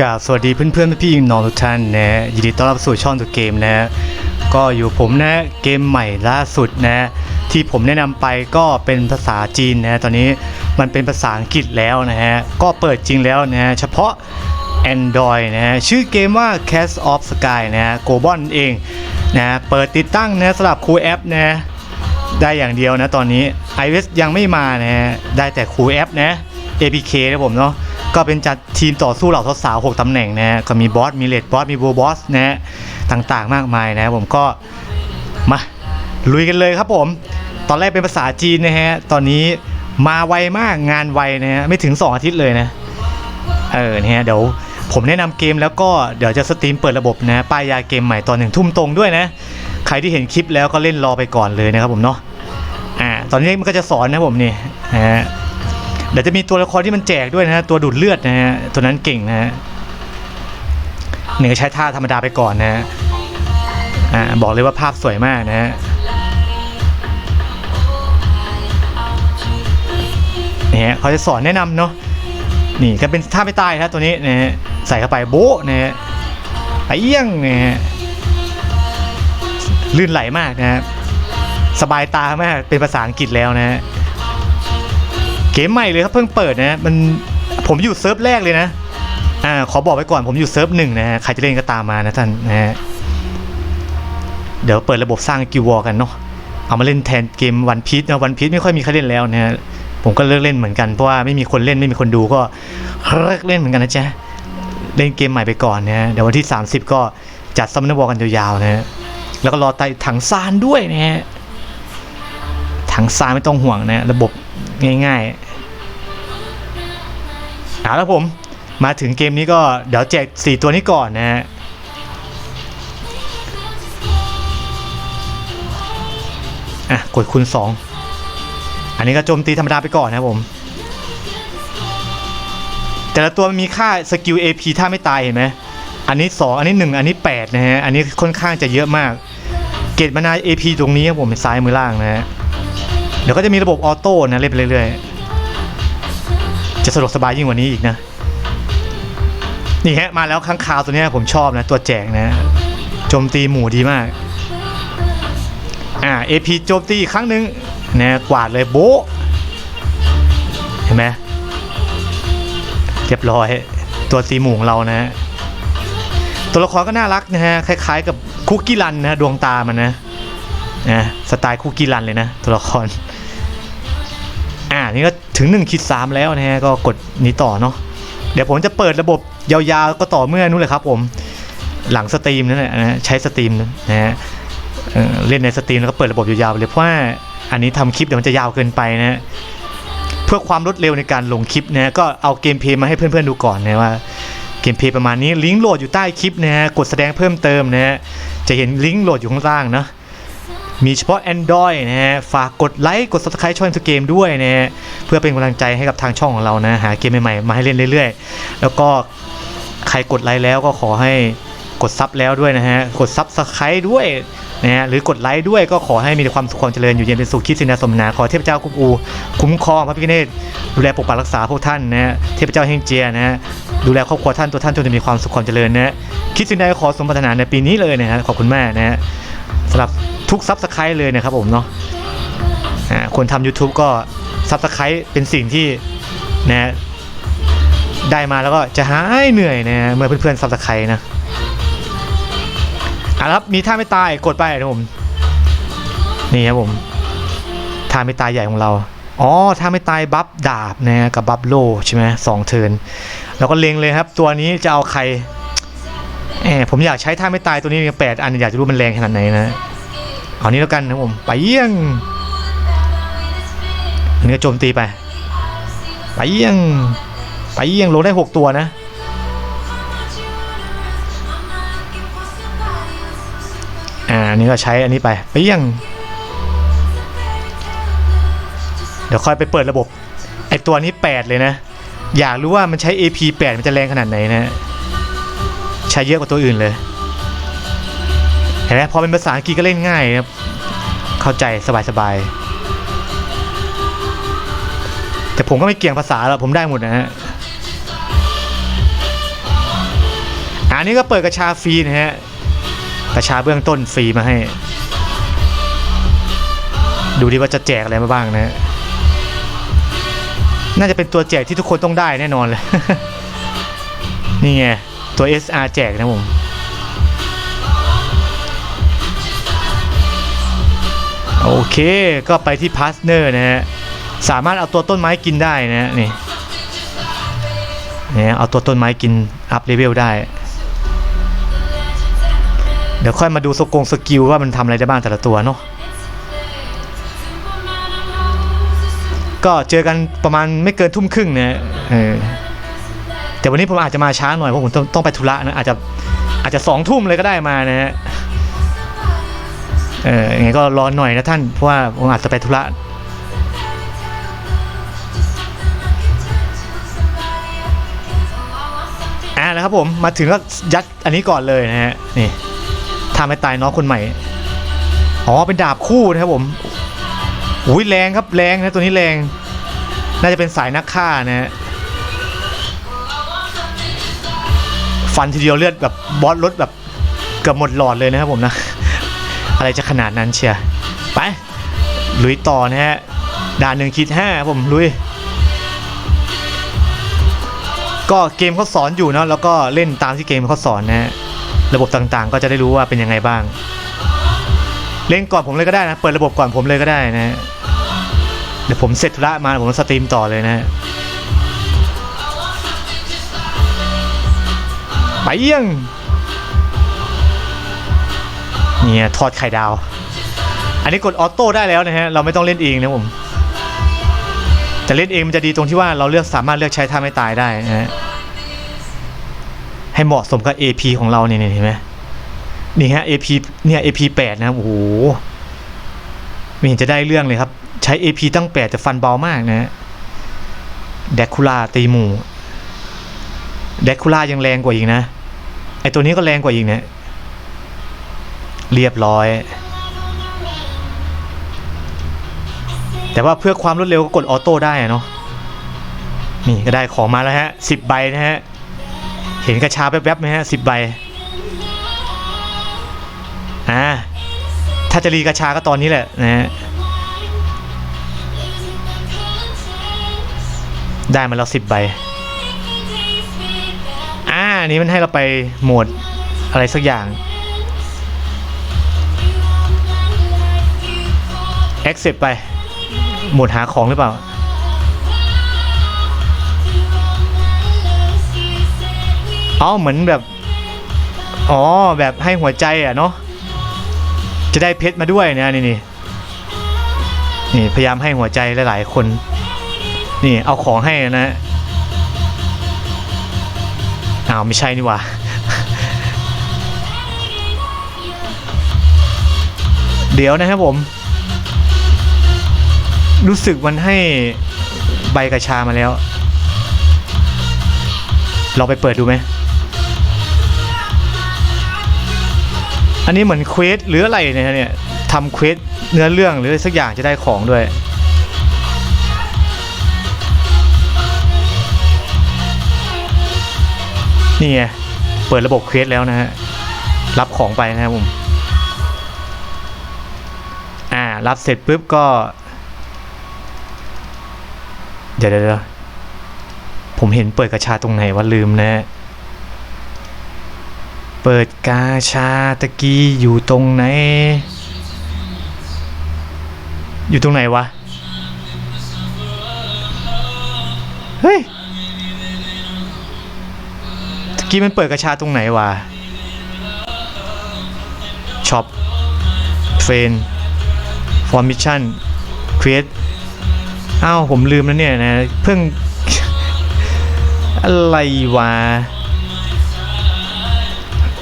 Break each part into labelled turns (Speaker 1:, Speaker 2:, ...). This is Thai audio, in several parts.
Speaker 1: กาบสวัสดีเพื่อนๆพี่ๆน้องทุกท่านนะฮะยินดีต้อนรับสู่ช่องตัวเกมนะฮะก็อยู่ผมนะเกมใหม่ล่าสุดนะที่ผมแนะนำไปก็เป็นภาษาจีนนะตอนนี้มันเป็นภาษาอังกฤษแล้วนะฮะก็เปิดจริงแล้วนะฮะเฉพาะ Android นะฮะชื่อเกมว่า Cast of Sky นะฮะโกบอนเองนะเปิดติดตั้งนะสำหรับคูแอปนะได้อย่างเดียวนะตอนนี้ iOS ยังไม่มานะฮะได้แต่คูแอปนะ APK นะผมเนาะ ก็เป็นจัดทีมต่อสู้เหล่าสาวๆ6ตำแหน่งนะฮะก็มีบอสมีเลดบอสมีโบบอสนะฮะต่างๆมากมายนะผมก็มาลุยกันเลยครับผม ตอนแรกเป็นภาษาจีนนะฮะตอนนี้มาไวมากงานไวนะฮะไม่ถึง 2 อาทิตย์เลยนะเออเนี่ยเดี๋ยวผมแนะนำเกมแล้วก็เดี๋ยวจะสตรีมเปิดระบบนะป้ายยาเกมใหม่ตอนหนึ่งทุ่มตรงด้วยนะ ใครที่เห็นคลิปแล้วก็เล่นรอไปก่อนเลยนะครับผมเนาะอ่าตอนนี้มันก็จะสอนนะผมนี่นะฮะ เดี๋ยวจะมีตัวละครที่มันแจกด้วยนะฮะตัวดูดเลือดนะฮะตัวนั้นเก่งนะฮะหนึ่งใช้ท่าธรรมดาไปก่อนนะฮะอ่าบอกเลยว่าภาพสวยมากนะฮะนี่ฮะเขาจะสอนแนะนำเนาะนี่ก็เป็นท่าไม่ตายครับตัวนี้นะฮะใส่เข้าไปโบ๊ะนะฮะไปเอี้ยงนะฮะลื่นไหลมากนะฮะสบายตามากเป็นภาษาอังกฤษแล้วนะฮะ เกมใหม่เลยครับเพิ่งเปิดนะมันผมอยู่เซิร์ฟแรกเลยนะอ่าขอบอกไว้ก่อนผมอยู่เซิร์ฟหนึ่งนะฮะใครจะเล่นก็ตามมานะท่านนะฮะเดี๋ยวเปิดระบบสร้างกิววอกันเนาะเอามาเล่นแทนเกมวันพีชนะวันพีชไม่ค่อยมีใครเล่นแล้วนะฮะผมก็เลิกเล่นเหมือนกันเพราะว่าไม่มีคนเล่นไม่มีคนดูก็เลิกเล่นเหมือนกันนะจ๊ะเล่นเกมใหม่ไปก่อนนะฮะเดี๋ยววันที่ 30 ก็จัดซัมเมอร์บอลกันยาวๆนะฮะแล้วก็รอไต่ถังซานด้วยนะฮะถังซานไม่ต้องห่วงนะระบบง่ายๆ เอาละผมมาถึงเกมนี้ก็เดี๋ยวแจก4ตัวนี้ก่อนนะฮะอะกดคูณ2 อันนี้ก็โจมตีธรรมดาไปก่อนนะผม แต่ละตัวมันมีค่าสกิล AP ถ้าไม่ตายเห็นไหมอันนี้ 2 อันนี้ 1 อันนี้ 8 นะฮะ อันนี้ค่อนข้างจะเยอะมาก เกตมานา AP ตรงนี้ครับผมซ้ายมือล่างนะฮะ เดี๋ยวก็จะมีระบบออโต้นะเล่นไปเรื่อยๆ จะสะดวกสบายยิ่งกว่านี้อีกนะ นี่ฮะมาแล้วข้างคาวตัวเนี้ยผมชอบนะ ตัวแจกนะโจมตีหมู่ดีมาก อ่า AP โจมตีอีกครั้งหนึ่งนะกวาดเลยโบ๊เห็นไหมเรียบร้อยตัวตีหมูของเรานะ ตัวละครก็น่ารักนะฮะคล้ายๆกับคุกกี้รันนะดวงตามันนะนะสไตล์คุกกี้รันเลยนะ ตัวละคร อ่านี่ก็ ถึง1คิด3แล้วนะฮะก็กดนี้ต่อเนาะเดี๋ยวผมจะเปิดระบบยาวๆก็ต่อเมื่อนู้นเลยครับผมหลังสตรีมนั่นแหละนะใช้สตรีมนะฮะเเล่นในสตรีมแล้วก็เปิดระบบยาวๆเลยเพราะว่าอันนี้ทำคลิปเดี๋ยวมันจะยาวเกินไปนะฮะเพื่อความรวดเร็วในการลงคลิปนะก็เอาเกมเพลย์มาให้เพื่อนๆดูก่อนนะว่าเกมเพลย์ประมาณนี้ลิงก์โหลดอยู่ใต้คลิปนะฮะกดแสดงเพิ่มเติมนะฮะจะเห็นลิงก์โหลดอยู่ข้างล่างนะ มีเฉพาะ Android นะฮะ ฝากกดไลค์กด Subscribe ช่องตัวเกมด้วยนะฮะ เพื่อเป็นกำลังใจให้กับทางช่องของเรานะ หาเกมใหม่ๆ มาให้เล่นเรื่อยๆ แล้วก็ใครกดไลค์แล้วก็ขอให้กดซับแล้วด้วยนะฮะ กดซับสไครต์ด้วยนะฮะ หรือกดไลค์ด้วยก็ขอให้มีแต่ความสุขความเจริญอยู่เย็นเป็นสุขคิดสินาสมนา ขอเทพเจ้ากุมอู คุ้มครองพระพิฆเนศดูแลปกปักรักษาพวกท่านนะฮะ เทพเจ้าแห่งเจียนะฮะ ดูแลครอบครัวท่านตัวท่านจนจะมีความสุขความเจริญนะฮะ คิดสิ่งใดขอสมปรารถนาในปีนี้เลยนะฮะ ขอบคุณมากนะฮะำหรับทุกซับสไครต์เลยนะครับผมเนาะคนทำ YouTube ก็ซับสไครต์เป็นสิ่งที่นะได้มาแล้วก็จะหายเหนื่อยนะเมื่อเพื่อนๆซับสไครต์นะอะครับมีท่าไม่ตายกดไปนะผมนี่ครับผมท่าไม่ตายใหญ่ของเราอ๋อท่าไม่ตายบัฟดาบนะกับบัฟโลใช่ไหมสองเทินแล้วก็เล็งเลยครับ ตัวนี้จะเอาใคร แหมผมอยากใช้ท่าไม่ตายตัวนี้แปดอันอยากจะรู้มันแรงขนาดไหนนะเอานี้แล้วกันนะผมไปเยี่ยงอันนี้โจมตีไป ไปเยี่ยงไปเยี่ยงลงได้หกตัวนะอ่าอันนี้ก็ใช้อันนี้ไปเปี้ยง เดี๋ยวค่อยไปเปิดระบบไอตัวนี้ 8 เลยนะ อยากรู้ว่ามันใช้ AP 8 มันจะแรงขนาดไหนนะ ช้เยอะกว่าตัวอื่นเลย เห็นไหมพอเป็นภาษาอังกฤษก็เล่นง่ายครับ เข้าใจสบายๆ แต่ผมก็ไม่เกี่ยงภาษาหรอกผมได้หมดนะฮะ อันนี้ก็เปิดกระชาฟรีนะฮะ กระชาเบื้องต้นฟรีมาให้ ดูดิว่าจะแจกอะไรมาบ้างนะฮะน่าจะเป็นตัวแจกที่ทุกคนต้องได้แน่นอนเลย นี่ไง ตัว SR แจกนะผมโอเคก็ไปที่พาร์ทเนอร์นะฮะสามารถเอาตัวต้นไม้กินได้นะนี่เนี่ยเอาตัวต้นไม้กินอัพเลเวลได้ เดี๋ยวค่อยมาดูสกงสกิลว่ามันทำอะไรได้บ้างแต่ละตัวเนาะก็เจอกันประมาณไม่เกินทุ่มครึ่งนะฮะเออ แต่วันนี้ผมอาจจะมาช้าหน่อยเพราะผมต้องไปธุระนะอาจจะอาจจะสองทุ่มเลยก็ได้มานะฮะเออยังไงก็รอหน่อยนะท่านเพราะว่าผมอาจจะไปธุระอ่าแล้วครับผมมาถึงก็ยัดอันนี้ก่อนเลยนะฮะนี่ทำให้ตายน้องคนใหม่อ๋อเป็นดาบคู่นะครับผมอุ้ยแรงครับแรงนะตัวนี้แรง น่าจะเป็นสายนักฆ่านะฮะ ฟันทีเดียวเลือดแบบบอสลดแบบเกือบหมดหลอดเลยนะครับผมนะ อะไรจะขนาดนั้นเชียร์ไปลุยต่อนะฮะด่านหนึ่งคิดห้าผมลุย ก็เกมเขาสอนอยู่เนาะแล้วก็เล่นตามที่เกมเขาสอนนะฮะระบบต่างๆ ก็จะได้รู้ว่าเป็นยังไงบ้าง เล่นก่อนผมเลยก็ได้นะ เปิดระบบก่อนผมเลยก็ได้นะฮะเดี๋ยวผมเสร็จธุระมาผมสตรีมต่อเลยนะ ไปเยี่ยงเนี่ยทอดไข่ดาว อันนี้กดออโต้ได้แล้วนะฮะ เราไม่ต้องเล่นเองนะผมแต่เล่นเองมันจะดีตรงที่ว่าเราเลือกสามารถเลือกใช้ท่าไม่ตายได้นะฮะ ให้เหมาะสมกับ AP ของเราเนี่ยเห็นไหมนี่ฮะ AP เนี่ย AP 8นะโอ้โหไม่เห็นจะได้เรื่องเลยครับ ใช้ AP ตั้ง8แต่ฟันเบามากนะฮะแดกคูล่าตีหมูแดกคูล่ายังแรงกว่าอีกนะ อตัวนี้ก็แรงกว่าอีกเนี่ย เรียบร้อย แต่ว่าเพื่อความรวดเร็วก็กดออโต้ได้เนาะ นี่ก็ได้ของมาแล้วฮะสิบใบนะฮะ เห็นกระชาแป๊บๆไหมฮะสิบใบ อ่า ถ้าจะรีกระชาก็ตอนนี้แหละนะฮะได้มาแล้วสิบใบ อ่านี่มันให้เราไปโหมดอะไรสักอย่าง accept ไปโหมดหาของหรือเปล่า อ๋อเหมือนแบบ อ๋อ แบบให้หัวใจอะเนาะ จะได้เพชรมาด้วยนะนี่นี่นี่พยายามให้หัวใจหลายๆคน นี่เอาของให้นะ อ้าวไม่ใช่นี่ว่าเดี๋ยวนะครับผม รู้สึกมันให้ใบกระชามาแล้ว เราไปเปิดดูไหม อันนี้เหมือนเควสหรืออะไรเนี่ยเนี่ยทำเควสเนื้อเรื่องหรือสักอย่างจะได้ของด้วย นี่ไง เปิดระบบเควสแล้วนะฮะ รับของไปนะครับผม อ่า รับเสร็จปุ๊บก็ เดี๋ยวเดี๋ยวผมเห็นเปิดกาชาตรงไหนว่าลืมนะ เปิดกาชาตะกี้อยู่ตรงไหน อยู่ตรงไหนวะ กี้มันเปิดกาชาตรงไหนวะช็อปเทรนฟอร์มิชชั่นครีเอทอ้าวผมลืมแล้วเนี่ยนะ เพิ่ง อะไรวะ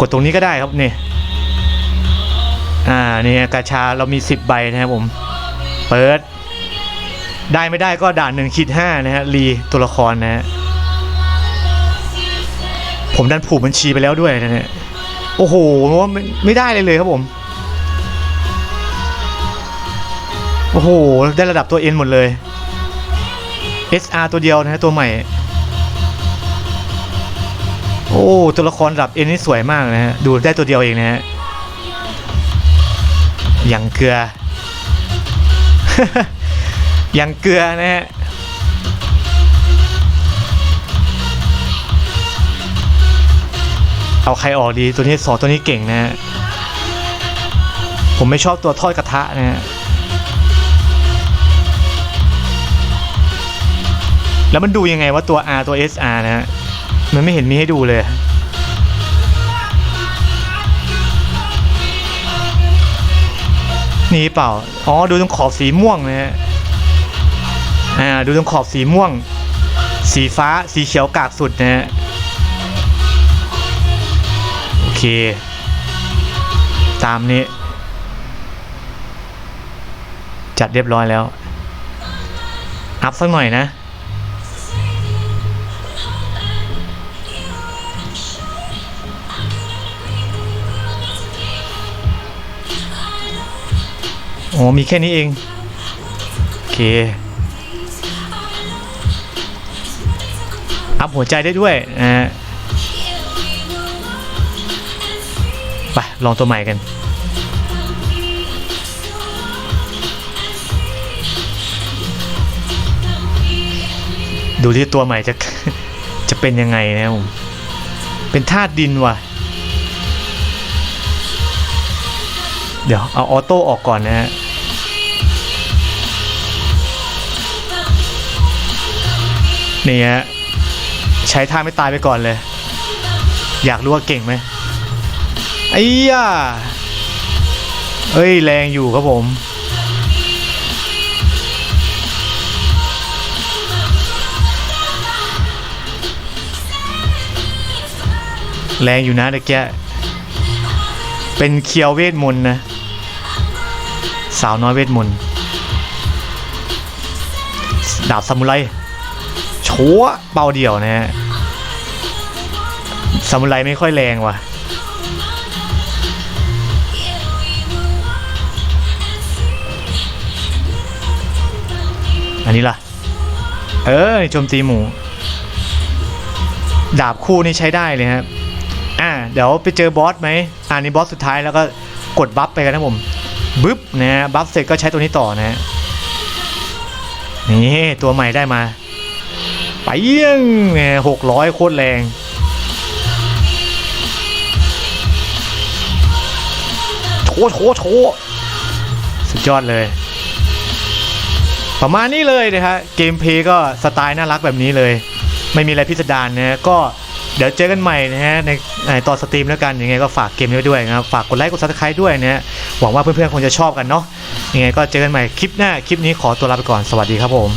Speaker 1: กดตรงนี้ก็ได้ครับนี่อ่าเนี่ยกาชาเรามี 10 ใบนะครับผม เปิด ได้ไม่ได้ก็ด่านหนึ่งขีดห้านะฮะรีตัวละครนะฮะ ผมดันผูกบัญชีไปแล้วด้วยนะเนี่ยโอ้โหไม่ไม่ได้เลยเลยครับผม โอ้โห ได้ระดับตัวเอ็นหมดเลย SR ตัวเดียวนะฮะตัวใหม่ โอ้ ตัวละครระดับเอ็นนี่สวยมากนะฮะ ดูได้ตัวเดียวเองนะฮะ อย่างเกลือ อย่างเกลือนะฮะ เอาใครออกดีตัวนี้สองตัวนี้เก่งนะฮะผมไม่ชอบตัวทอดกระทะนะฮะแล้วมันดูยังไงว่าตัว R ตัว SR นะฮะมันไม่เห็นมีให้ดูเลยนี่เปล่า อ๋อ ดูตรงขอบสีม่วงนะฮะ อ่า ดูตรงขอบสีม่วง สีฟ้า สีเขียวกากสุดนะฮะ ตามนี้ จัดเรียบร้อยแล้ว อัพสักหน่อยนะ โอ๋อมีแค่นี้เอง โอเค อัพหัวใจได้ด้วยนะฮะ ลองตัวใหม่กันดูที่ตัวใหม่จะจะเป็นยังไงนะผม เป็นธาตุดินว่ะ เดี๋ยวเอาออโต้ออกก่อนนะฮะ นี่ฮะ ใช้ท่าไม่ตายไปก่อนเลย อยากรู้ว่าเก่งไหม ไอ้ย่าเอ้ย แรงอยู่ครับผม แรงอยู่นะตะเกียเป็นเคียวเวทมนต์นะ สาวน้อยเวทมนต์ดาบซามูไรโชวเบาเดี่ยวนะฮะซามูไรไม่ค่อยแรงว่ะ นนี้ล่ะ เออโจมตีหมู ดาบคู่นี่ใช้ได้เลยครับอ่าเดี๋ยวไปเจอบอสไหมอ่านี่บอสสุดท้ายแล้วก็กดบัฟไปกันนะผมบึ๊บนะบัฟเสร็จก็ใช้ตัวนี้ต่อนะฮะนี่ตัวใหม่ได้มา ไปเยี่ยงเนี่ยหกร้อยโคตรแรงโชว์โชว์โชว์สุดยอดเลย ประมาณนี้เลยนะฮะเกมเพย์ก็สไตล์น่ารักแบบนี้เลย ไม่มีอะไรพิสดารนะฮะก็เดี๋ยวเจอกันใหม่นะฮะในตอนสตรีมแล้วกันยังไงก็ฝากเกมนี้ไว้ด้วยนะครับฝากกดไลค์กดซับสไครต์ด้วยนะฮะหวังว่าเพื่อนๆคงจะชอบกันเนาะยังไงก็เจอกันใหม่คลิปหน้าคลิปนี้ขอตัวลาไปก่อนสวัสดีครับผม